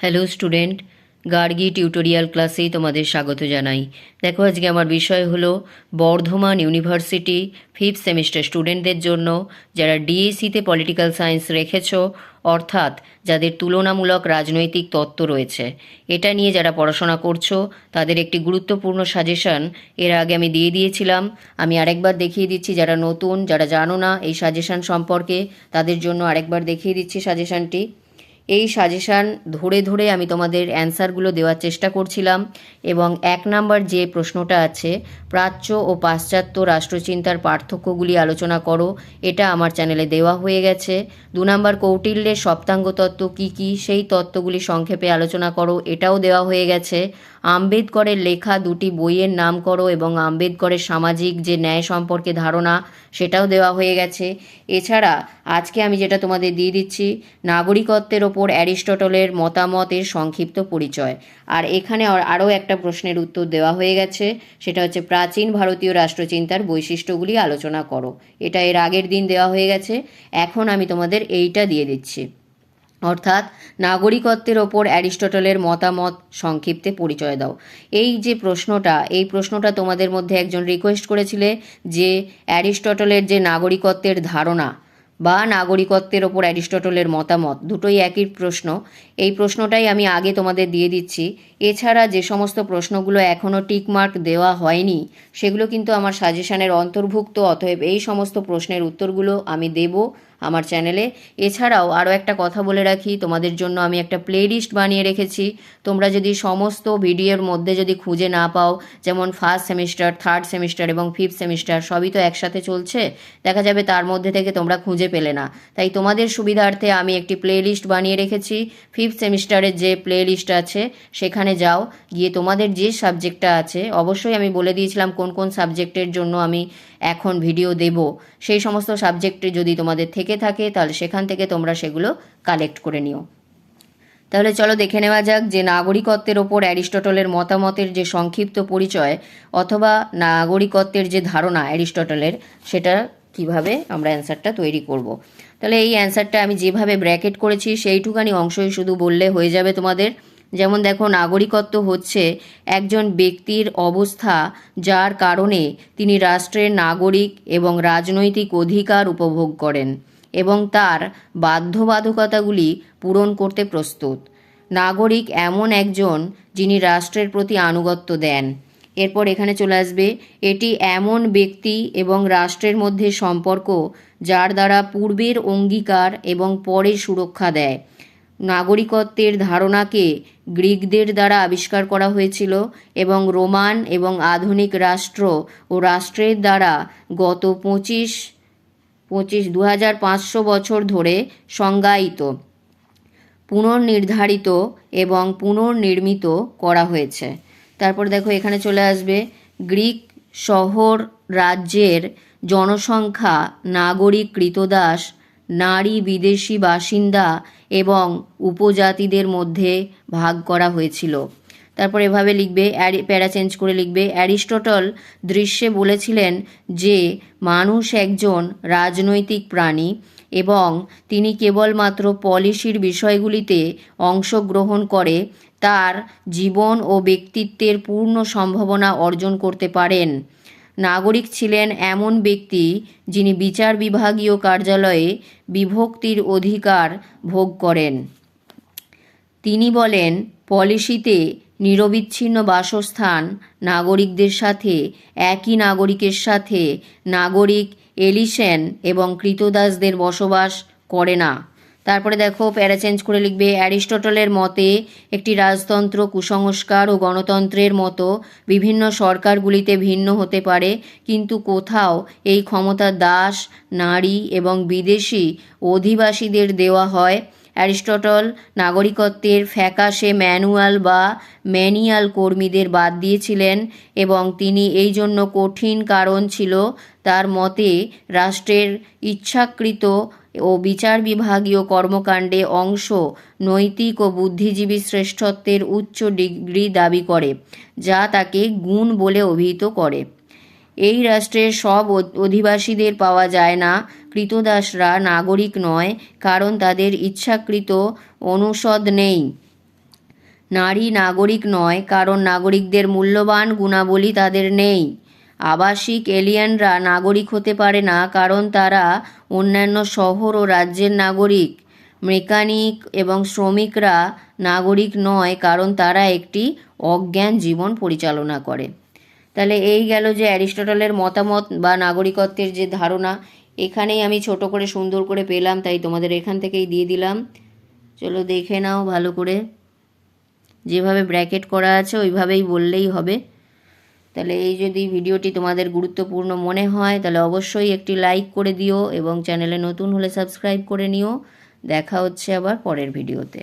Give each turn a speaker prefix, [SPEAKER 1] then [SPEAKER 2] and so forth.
[SPEAKER 1] Hello student Gargi tutorial ক্লাসেই তোমাদের স্বাগত জানাই। দেখো, আজকে আমার বিষয় হলো বর্ধমান ইউনিভার্সিটি ফিফথ সেমিস্টার স্টুডেন্টদের জন্য, যারা ডিএসসিতে পলিটিক্যাল সায়েন্স রেখেছ, অর্থাৎ যাদের তুলনামূলক রাজনৈতিক তত্ত্ব রয়েছে। এটা নিয়ে যারা পড়াশোনা করছ, তাদের একটি গুরুত্বপূর্ণ সাজেশন এর আগে আমি দিয়ে দিয়েছিলাম। আমি আরেকবার দেখিয়ে দিচ্ছি, যারা নতুন, যারা জানো না এই সাজেশন সম্পর্কে, তাদের জন্য আরেকবার দেখিয়ে দিচ্ছি সাজেশনটি এই সাজেশান ধরে ধরে আমি তোমাদের অ্যান্সারগুলো দেওয়ার চেষ্টা করছিলাম এবং এক নাম্বার যে প্রশ্নটা আছে, প্রাচ্য ও পাশ্চাত্য রাষ্ট্রচিন্তার পার্থক্যগুলি আলোচনা করো, এটা আমার চ্যানেলে দেওয়া হয়ে গেছে। দু নাম্বার কৌটিল্যের সপ্তাঙ্গ তত্ত্ব কী কী? সেই তত্ত্বগুলি সংক্ষেপে আলোচনা করো, এটাও দেওয়া হয়ে গেছে। আম্বেদকরের লেখা দুটি বইয়ের নাম করো এবং আম্বেদকরের সামাজিক যে ন্যায় সম্পর্কে ধারণা, সেটাও দেওয়া হয়ে গেছে। এছাড়া, আজকে আমি যেটা তোমাদের দিয়ে দিচ্ছি, নাগরিকত্বের ওপর অ্যারিস্টটলের মতামতের সংক্ষিপ্ত পরিচয়। আর এখানে আরও একটা প্রশ্নের উত্তর দেওয়া হয়ে গেছে, সেটা হচ্ছে, প্রাচীন ভারতীয় রাষ্ট্রচিন্তার বৈশিষ্ট্যগুলি আলোচনা করো। এটা এর আগের দিন দেওয়া হয়ে গেছে, এখন আমি তোমাদের এইটা দিয়ে দিচ্ছি। অর্থাৎ নাগরিকত্বের ওপর অ্যারিস্টটলের মতামত সংক্ষিপ্তে পরিচয় দাও। এই যে প্রশ্নটা, এই প্রশ্নটা তোমাদের মধ্যে একজন রিকোয়েস্ট করেছিলে যে অ্যারিস্টটলের যে নাগরিকত্বের ধারণা বা নাগরিকত্বের ওপর অ্যারিস্টটলের মতামত, দুটোই একই প্রশ্ন। এই প্রশ্নটাই আমি আগে তোমাদের দিয়ে দিচ্ছি। এছাড়া যে সমস্ত প্রশ্নগুলো এখনও টিকমার্ক দেওয়া হয়নি, সেগুলো কিন্তু আমার সাজেশনের অন্তর্ভুক্ত, অতএব এই সমস্ত প্রশ্নের উত্তরগুলো আমি দেব। আমার চ্যানেলে। এছাড়াও আরও একটা কথা বলে রাখি, তোমাদের জন্য আমি একটা প্লেলিস্ট বানিয়ে রেখেছি। তোমরা যদি সমস্ত ভিডিওর মধ্যে যদি খুঁজে না পাও, যেমন ফার্স্ট সেমিস্টার থার্ড সেমিস্টার এবং ফিফথ সেমিস্টার সবই তো একসাথে চলছে, দেখা যাবে তার মধ্যে থেকে তোমরা খুঁজে পেলে না। তাই তোমাদের সুবিধার্থে আমি একটি প্লেলিস্ট বানিয়ে রেখেছি। ফিফথ সেমিস্টারের যে প্লেলিস্ট আছে, সেখানে যাও, গিয়ে তোমাদের যে সাবজেক্টটা আছে, অবশ্যই আমি বলে দিয়েছিলাম কোন কোন সাবজেক্টের জন্য আমি এখন ভিডিও দেব। সেই সমস্ত সাবজেক্টে যদি তোমাদের থেকে থাকে তাহলে সেখান থেকে তোমরা সেগুলো কালেক্ট করে নিও। তাহলে চলো দেখে নেওয়া যাক যে নাগরিকত্বের ওপর অ্যারিস্টটলের মতামতের যে সংক্ষিপ্ত পরিচয় অথবা নাগরিকত্বের যে ধারণা অ্যারিস্টটলের, সেটা কীভাবে আমরা অ্যান্সারটা তৈরি করব। তাহলে এই অ্যান্সারটা আমি যেভাবে ব্র্যাকেট করেছি, সেইটুকানি অংশই শুধু বললে হয়ে যাবে তোমাদের। যেমন দেখো, নাগরিকত্ব হচ্ছে একজন ব্যক্তির অবস্থা যার কারণে তিনি রাষ্ট্রের নাগরিক এবং রাজনৈতিক অধিকার উপভোগ করেন। এবং তার বাধ্যবাধকতাগুলি পূরণ করতে প্রস্তুত। নাগরিক এমন একজন যিনি রাষ্ট্রের প্রতি আনুগত্য দেন। এরপর এখানে চলে আসবে, এটি এমন ব্যক্তি এবং রাষ্ট্রের মধ্যে সম্পর্ক যার দ্বারা পূর্বের অঙ্গীকার এবং পরে সুরক্ষা দেয়। নাগরিকত্বের ধারণাকে গ্রিকদের দ্বারা আবিষ্কার করা হয়েছিল এবং রোমান এবং আধুনিক রাষ্ট্র ও রাষ্ট্রের দ্বারা গত পঁচিশ পঁচিশ দু হাজার পাঁচশো বছর ধরে সংজ্ঞায়িত, পুনর্নির্ধারিত এবং পুনর্নির্মিত করা হয়েছে। তারপর দেখো এখানে চলে আসবে, গ্রিক শহর রাজ্যের জনসংখ্যা, নাগরিক কৃতদাস, নারী বিদেশি বাসিন্দা এবং উপজাতিদের মধ্যে ভাগ করা হয়েছিল। তারপর এভাবে লিখবে প্যারা চেঞ্জ করে লিখবে, অ্যারিস্টটল দৃশ্যে বলেছিলেন যে, মানুষ একজন রাজনৈতিক প্রাণী এবং তিনি কেবলমাত্র পলিসির বিষয়গুলিতে অংশগ্রহণ করে, তার জীবন ও ব্যক্তিত্বের পূর্ণ সম্ভাবনা অর্জন করতে পারেন। নাগরিক ছিলেন এমন ব্যক্তি যিনি বিচার বিভাগীয় কার্যালয়ে বিভক্তির অধিকার ভোগ করেন। তিনি বলেন, পলিসিতে নিরবিচ্ছিন্ন বাসস্থান নাগরিকদের সাথে, একই নাগরিকের সাথে নাগরিক এলিসেন এবং কৃতদাসদের বসবাস করে না। তারপরে দেখো, প্যারা চেঞ্জ করে লিখবে, অ্যারিস্টটলের মতে একটি রাজতন্ত্র, কুসংস্কার ও গণতন্ত্রের মতো বিভিন্ন সরকারগুলিতে ভিন্ন হতে পারে, কিন্তু কোথাও এই ক্ষমতা দাস, নারী এবং বিদেশি অধিবাসীদের দেওয়া হয় অ্যারিস্টটল নাগরিকত্বের ফ্যাকাশে ম্যানুয়াল বা ম্যানিয়াল কর্মীদের বাদ দিয়েছিলেন এবং তিনি এই জন্য কঠিন কারণ ছিল তার মতে রাষ্ট্রের ইচ্ছাকৃত ও বিচার বিভাগীয় কর্মকাণ্ডে অংশ, নৈতিক ও বুদ্ধিজীবী শ্রেষ্ঠত্বের উচ্চ ডিগ্রি দাবি করে, যা তাকে গুণ বলে অভিহিত করে। এই রাষ্ট্রের সব অধিবাসীদের পাওয়া যায় না। কৃতদাসরা নাগরিক নয়, কারণ তাদের ইচ্ছাকৃত অনুষদ নেই। নারী নাগরিক নয়, কারণ নাগরিকদের মূল্যবান গুণাবলী তাদের নেই। আবাসিক এলিয়েনরা নাগরিক হতে পারে না, কারণ তারা অন্যান্য শহর ও রাজ্যের নাগরিক। মেকানিক এবং শ্রমিকরা নাগরিক নয়, কারণ তারা একটি অজ্ঞান জীবন পরিচালনা করে। তাহলে এই গেল যে অ্যারিস্টটলের মতামত বা নাগরিকত্বের যে ধারণা। এখানেই আমি ছোট করে সুন্দর করে পেলাম, তাই তোমাদের এখান থেকেই দিয়ে দিলাম। চলো দেখে নাও ভালো করে। যেভাবে ব্র্যাকেট করা আছে, ওইভাবেই বললেই হবে। তাহলে এই যদি ভিডিওটি তোমাদের গুরুত্বপূর্ণ মনে হয়, তাহলে অবশ্যই একটি লাইক করে দিও এবং চ্যানেলে নতুন হলে সাবস্ক্রাইব করে নিও। দেখা হচ্ছে আবার পরের ভিডিওতে।